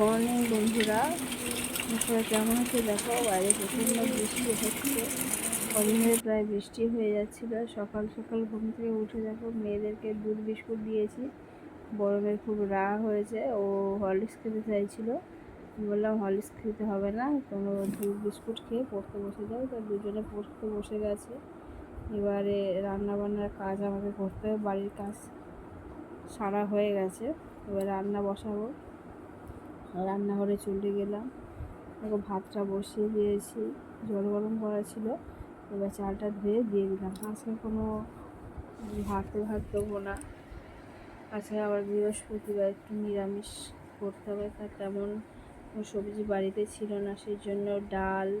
Morning, বন্ধুরা। সবাই কেমন আছে? দেখো, বাইরে প্রচণ্ড বৃষ্টি হচ্ছে। কদিন ধরে প্রায় বৃষ্টি হয়ে যাচ্ছিল। সকাল সকাল ঘুম থেকে উঠে দেখো, মেয়েদেরকে দুধ বিস্কুট দিয়েছি। বড় মেয়ের খুব রাগ হয়েছে। ও হরলিক্স খেতে চাইছিল। বললাম, হরলিক্স খেতে হবে না। তোমরা দুধ বিস্কুট খেয়ে পড়তে বসে যাও। তা দুজনে পড়তে বসে গেছে। এবারে রান্নাবান্নার কাজ আমাকে করতে হবে। বাড়ির কাজ সারা হয়ে গেছে। এবার রান্না বসাবো। রান্নাঘরে চলে গেলাম। দেখো, ভাতটা বসিয়ে দিয়েছি। জল গরম করা ছিল। এবার চালটা ধুয়ে দিয়ে দিলাম। আজকে কোনো ভাতে ভাত দেবো না। আজকে আবার বৃহস্পতিবার, একটু নিরামিষ করতে হবে। তা তেমন সবজি বাড়িতে ছিল না, সেই জন্য ডাল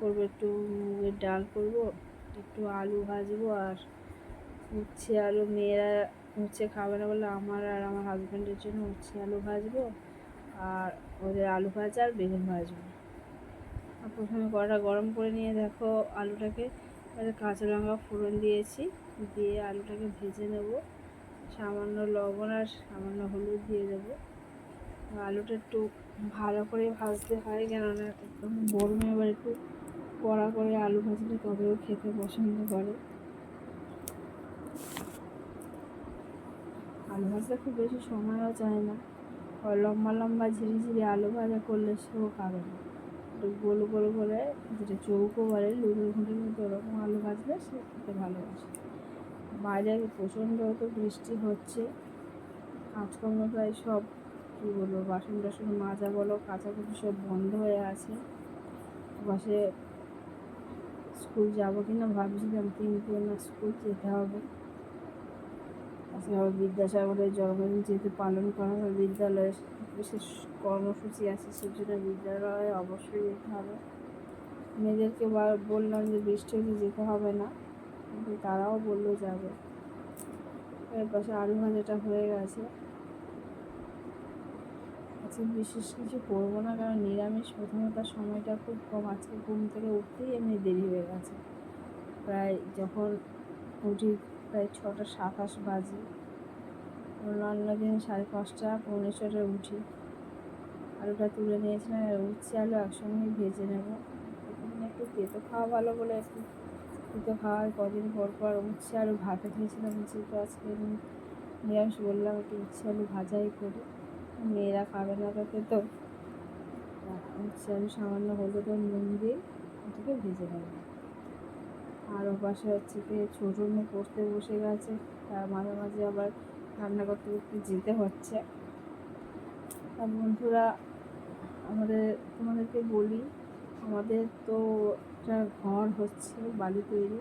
করব, একটু মুগের ডাল করব, একটু আলু ভাজবো আর উচ্ছে আলু। মেয়েরা উচ্ছে খাবে না বলে আমার আর আমার হাজব্যান্ডের জন্য উচ্ছে আলু ভাজবো। আর ওদের আলু ভাজা আর বেগুন ভাজবো আর প্রথমে কড়াটা গরম করে নিয়ে দেখো আলুটাকে কাঁচা লঙ্কা ফোড়ন দিয়েছি, দিয়ে আলুটাকে ভেজে নেব। সামান্য লবণ আর সামান্য হলুদ দিয়ে দেবো। আলুটা একটু ভালো করে ভাজতে হয়, কেননা একদম গরমে এবার একটু কড়া করে আলু ভাজলে তবেও খেতে পছন্দ করে। আলু ভাজতে খুব বেশি সময়ও চায় না। লম্বা লম্বা ঝিরিঝিরি আলু ভাজা করলে সেও খাবে না। একটু গোল গোল করে যেটা চৌকো বলে, লুডুর ঘুঁটির মতো ওরকম আলু ভাজলে সে খেতে ভালোবাসে। বাইরে প্রচণ্ড তো বৃষ্টি হচ্ছে, কাজকর্ম প্রায় সব, কী বলব, বাসন টাসন মাজা বলো, কাচাকুচি সব বন্ধ হয়ে আছে। বাসে স্কুল যাব কিনা ভাবছিলাম কিন্তু না স্কুল যেতে হবে। আজকে আবার বিদ্যাসাগরের জন্মদিন যেহেতু পালন করা হবে বিদ্যালয়ে বিশেষ কর্মসূচি আছে, সেজন্য বিদ্যালয়ে অবশ্যই যেতে হবে। মেয়েদেরকে বললাম যে বৃষ্টি হলে যেতে হবে না, কিন্তু তারাও বলল যাবে। এর পাশে আলু ভাজাটা হয়ে গেছে। আজকে বিশেষ কিছু করব না, কারণ নিরামিষ, প্রথমে তার সময়টা খুব কম। আজকে ঘুম থেকে উঠতেই এমনি দেরি হয়ে গেছে। প্রায় যখন উঠি প্রায় ছটা, সাতাশ বাজে। অন্য দিন সাড়ে পাঁচটা পৌনে ছটায় উঠি। আলুটা তুলে নিয়েছিলাম, আর উচ্ছে আলু একসঙ্গে ভেজে নেব। একটু তেতো খাওয়া ভালো বলে একটু তেতো খাওয়ার কদিন পর পর উচ্ছে আলু ভাতে খেয়েছিলাম যেহেতু আজকে নিরামিষ বললাম, একটু উচ্ছে আলু ভাজাই করি। মেয়েরা খাবে না তাতে। তো উচ্ছে আলু সামান্য হলুদ নুন দিয়ে ওটাকে ভেজে নেব। আর ও পাশে হচ্ছে কি ছোটো মেয়ে পড়তে বসে গেছে, তার মাঝে মাঝে আবার রান্না করতে করতে যেতে হচ্ছে। আর বন্ধুরা, আমাদের, তোমাদেরকে বলি, আমাদের তো একটা ঘর হচ্ছে বালি তৈরি,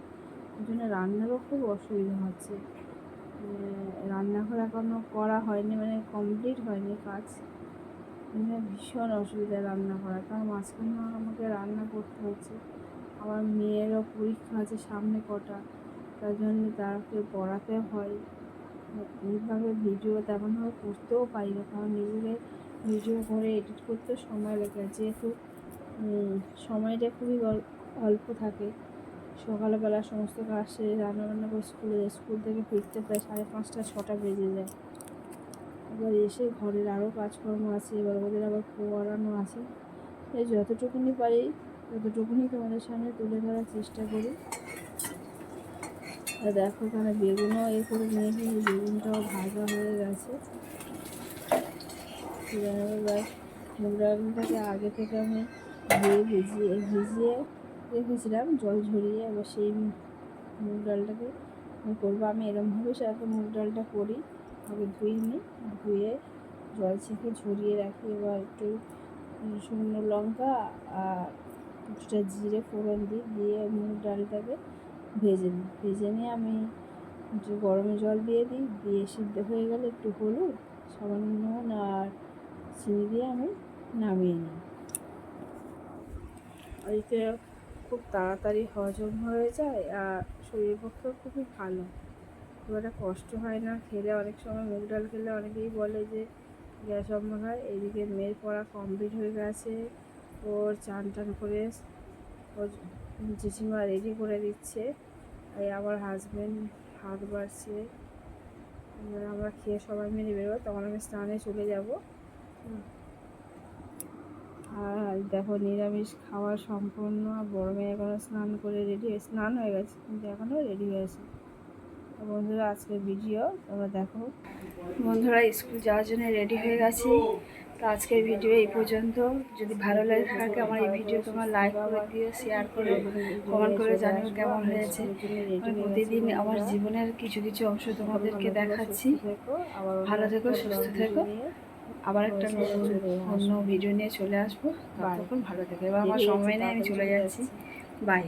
ওই জন্য রান্নারও খুব অসুবিধা হচ্ছে। রান্নাঘর এখনও করা হয়নি মানে কমপ্লিট হয়নি কাজ। মানে ভীষণ অসুবিধা রান্না করা কারণ মাঝখানে আমাকে রান্না করতে হচ্ছে। আমার মেয়েরও পরীক্ষা আছে সামনে কটা, তার জন্য তাকে পড়াতে হয়। এইভাবে ভিডিও তেমনভাবে করতেও পারি না, কারণ নিজেকে ভিডিও করে এডিট করতে সময় লাগে। যেহেতু সময়টা খুবই অল্প থাকে, সকালবেলা সমস্ত কাজ সেরে রান্নাবান্না করে স্কুলে যায় স্কুল থেকে ফিরতে প্রায় সাড়ে পাঁচটা, ছটা বেজে যায়। এবার এসে ঘরের আরও কাজকর্ম আছে এবার ওদের আবার পড়ানো আছে। এই যতটুকুনি পারি ততটুকুনি তোমাদের সামনে তুলে ধরার চেষ্টা করি। আর দেখো এখানে বেগুনও এ করে নিয়েছি বেগুনটাও ভাজা হয়ে গেছে। মুগ ডালটাকে আগে থেকে আমি ধুয়ে ভিজিয়ে ভিজিয়ে রেখেছিলাম, জল ঝরিয়ে এবার সেই মুগ ডালটাকে করব। আমি এরমভাবে সারাটা মুগ ডালটা করি, আগে ধুয়ে নিই, ধুয়ে জল ছেঁকে ঝরিয়ে রাখি। এবার একটু শুকনো লঙ্কা আর কিছুটা জিরে ফোড়ন দিই দিয়ে মুগ ডালটাকে ভেজে নিই। ভেজে নিয়ে আমি একটু গরমে জল দিয়ে দিই, দিয়ে সিদ্ধ হয়ে গেলে একটু হলুদ, সামান্য নুন আর চিনি দিয়ে আমি নামিয়ে নিই। এতে খুব তাড়াতাড়ি হজম হয়ে যায় আর শরীরের পক্ষেও খুবই ভালো। খুব একটা কষ্ট হয় না খেলে, অনেক সময় মুগ ডাল খেলে অনেকেই বলে যে গ্যাস অম্বল হয়, এদিকে মেয়ের পড়া কমপ্লিট হয়ে গেছে ওর চান টান করে ওর জেঠিমা রেডি করে দিচ্ছে। আর আমার হাজব্যান্ড হাত বাড়ছে। আমরা খেয়ে সবাই মিলে বেরোবো, তখন আমি স্নানে চলে যাব। আর দেখো নিরামিষ খাওয়া সম্পূর্ণ, বড় মেয়ে এখনও স্নান করে রেডি স্নান হয়ে গেছে, কিন্তু এখনও রেডি হয়েছে বন্ধুরা, আজকের ভিডিও তোমরা দেখো। বন্ধুরা স্কুল যাওয়ার জন্য রেডি হয়ে গেছি। তো আজকের ভিডিও এই পর্যন্ত। যদি ভালো লাগে থাকে আমার এই ভিডিও তোমার লাইক করে দিও শেয়ার করে কমেন্ট করে জানিও কেমন হয়েছে। প্রতিদিন আমার জীবনের কিছু কিছু অংশ তোমাদেরকে দেখাচ্ছি। ভালো থেকো, সুস্থ থেকো। আবার একটা নতুন, অন্য ভিডিও নিয়ে চলে আসব। ততক্ষণ ভালো থেকো। এবার আমার সময় নেই, আমি চলে যাচ্ছি। বাই